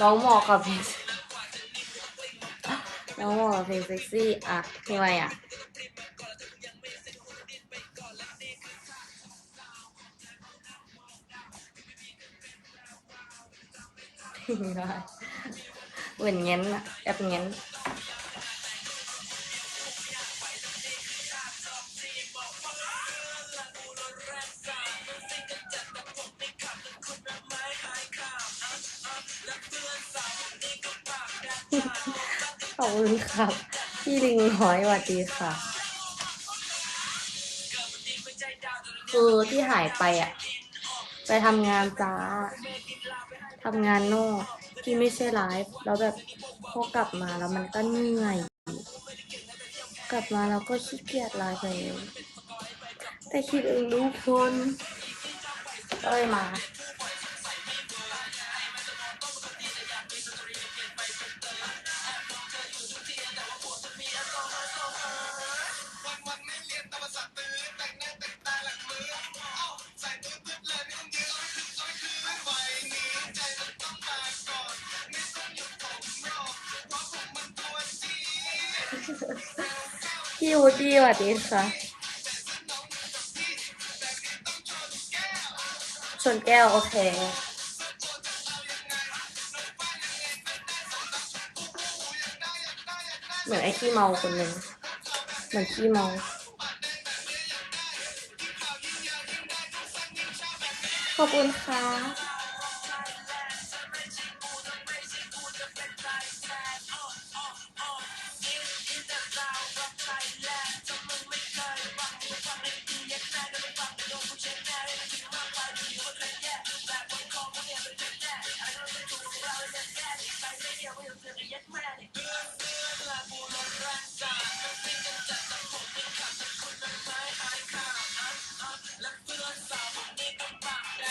น้องเหมาะกับเพลงน้องเหมาะกับเพลงเซ็กซี่อะเพลงอะไรอะเหมือนเงี้ยนะแอบเงี้ย ขอบคุณครับ พี่ลิงน้อยสวัสดีค่ะ คือที่หายไปอะ ไปทำงานจ้าทำงานนอกที่ไม่ใช่ไลฟ์แล้วแบบพอกลับมาแล้วมันก็เหนื่อย กลับมาแล้วก็ขี้เกียจไลฟ์เลยแต่คิดถึงทุกคนก็เลยมา พี่วูดดี้สวัสดีค่ะชนแก้ว โอเคเหมือนไอ้ขี้เมาคนหนึ่งเหมือนขี้เมาขอบคุณค่ะ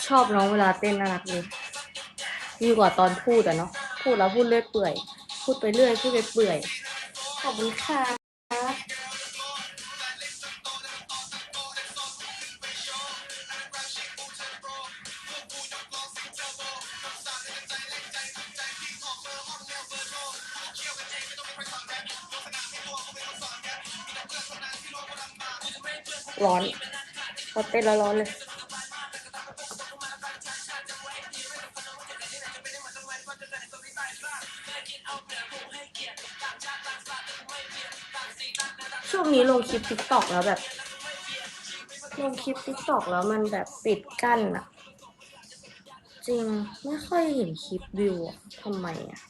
ชอบน้องเวลาเต้นน่ารักดีดีกว่าตอนพูดอะเนาะพูดแล้วพูดเรื่อยเปื่อย พูดไปเรื่อยพูดไปเปื่อย ขอบคุณค่ะร้อนพอเต้นแล้วร้อนเลย ช่วงนี้ลงคลิปทิกตอกแล้วแบบ ลงคลิปทิกตอกแล้วมันแบบปิดกั้นอะจริงไม่ค่อยเห็นคลิปวิวอะทำไมอะ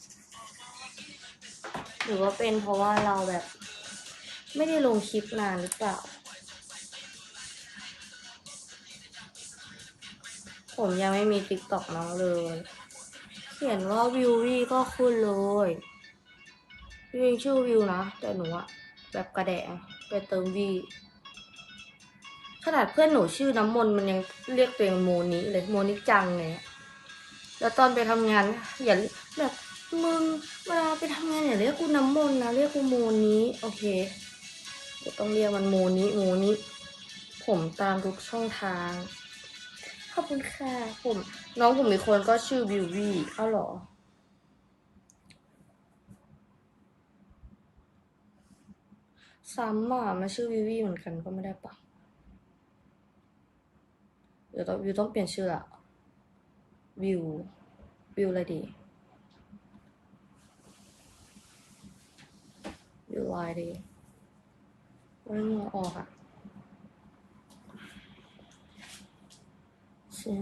หรือว่าเป็นเพราะว่าเราแบบ ไม่ได้ลงคลิปนานหรือเปล่า ผมยังไม่มีติ๊กต็อกน้องเลย เขียนว่าวิววี่ก็ขึ้นเลยวิวชื่อวิวนะ แต่หนูอะ แบบกระแดงไปเติมวีขนาดเพื่อนหนูชื่อน้ำมนต์มันยังเรียกตัวเองโมนิเลยโมนิจังเลยแล้วตอนไปทำงานอย่าแบบมึงเวลาไปทำงานอย่าเรียกกูน้ำมนต์นะเรียกกูโมนิโอเคเดี๋ยวต้องเรียกมันโมนิโมนิผมตามทุกช่องทางขอบคุณค่ะผม น้องผมมีคนก็ชื่อวิววี่เอ้าหรอ ซ้ำอะมันชื่อวิวีเหมือนกันก็ไม่ได้ปะเดี๋ยวต้องวิวต้องเปลี่ยนชื่ออะวิว วิวอะไรดี วิวไลน์ดีวันนี้ออกอะเธอ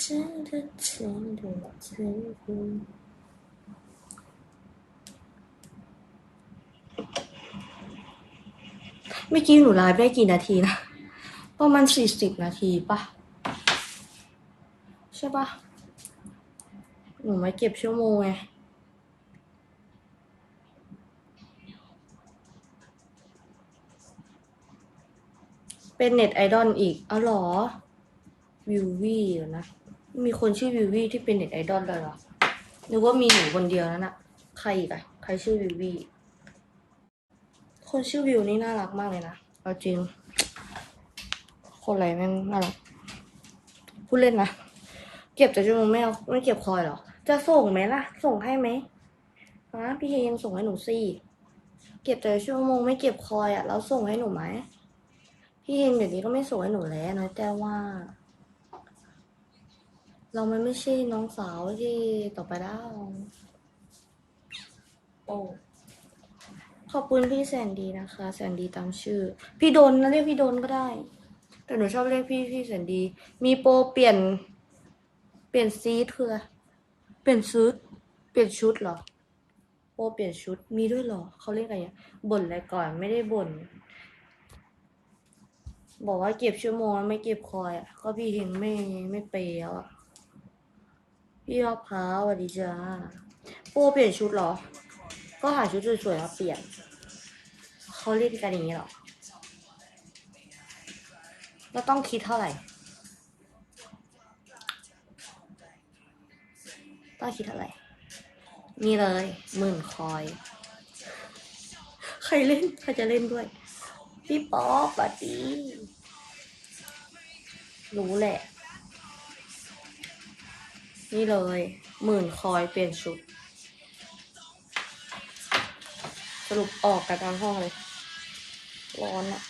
เธอเธอเธอเธอ เมื่อกี้หนูไลฟ์ได้กี่นาทีนะ ประมาณสี่สิบนาทีปะใช่ปะหนูไม่เก็บชั่วโมงไงเป็นเน็ตไอดอลอีกอ๋อหรอ วิววี่เหรอนะ มีคนชื่อวิววี่ที่เป็นเน็ตไอดอลเลยเหรอนึกว่ามีหนูคนเดียวนั่นอะใครอีกอะใครชื่อวิววี่ คนชื่อวิวนี่น่ารักมากเลยนะ เอาจริง คนอะไรแม่งน่ารัก พูดเล่นนะ เก็บแต่จมูกไม่เอาไม่เก็บคอยหรอ จะส่งไหมล่ะ ส่งให้ไหมฮะพี่เฮงส่งให้หนูสิ เก็บแต่ชั่วโมงไม่เก็บคอยอะแล้วส่งให้หนูไหม พี่เฮงเดี๋ยวนี้ก็ไม่ส่งให้หนูแล้วนะแต่ว่า เรามันไม่ใช่น้องสาวที่ต่อไปแล้วโอ้ ขอบคุณพี่แสนดีนะคะ แสนดีตามชื่อ พี่โดนนะเรียกพี่โดนก็ได้ แต่หนูชอบเรียกพี่พี่แสนดี มีโปรเปลี่ยน เปลี่ยนซีทคืออะไรเปลี่ยนชุด เปลี่ยนชุดเหรอ โปรเปลี่ยนชุดมีด้วยเหรอเขาเรียกอะไรบ่นอะไรก่อนไม่ได้บ่นบอกว่าเก็บชั่วโมงไม่เก็บคอยอะก็พี่เฮงไม่ไม่เปย์แล้วอะพี่มะพร้าวสวัสดีจ้าโปรเปลี่ยนชุดเหรอ ก็หาชุดสวยๆมาเปลี่ยน เขาเรียกกันอย่างนี้หรอแล้วต้องคิดเท่าไหร่ ต้องคิดเท่าไหร่ นี่เลยหมื่นคอย ใครเล่น ใครจะเล่นด้วย พี่ป๊อปปะดีรู้แหละ นี่เลยหมื่นคอยเปลี่ยนชุด รุปออกกันกลางห้องเลย ร้อนอะ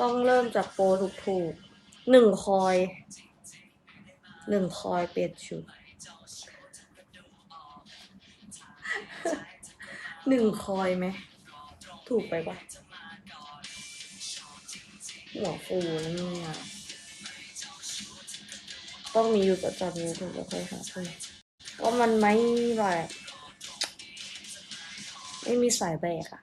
ต้องเริ่มจากโปรถูกๆหนึ่งคอยหนึ่งคอยเปลี่ยนชุดหนึ่งคอยไหม ถูกไปปะหัวฟูเนี่ย ต้องมีอยู่ประจำนี้ถึงจะค่อยหาเพื่อนก็มันไม่แบบไม่มีสายแบกอะ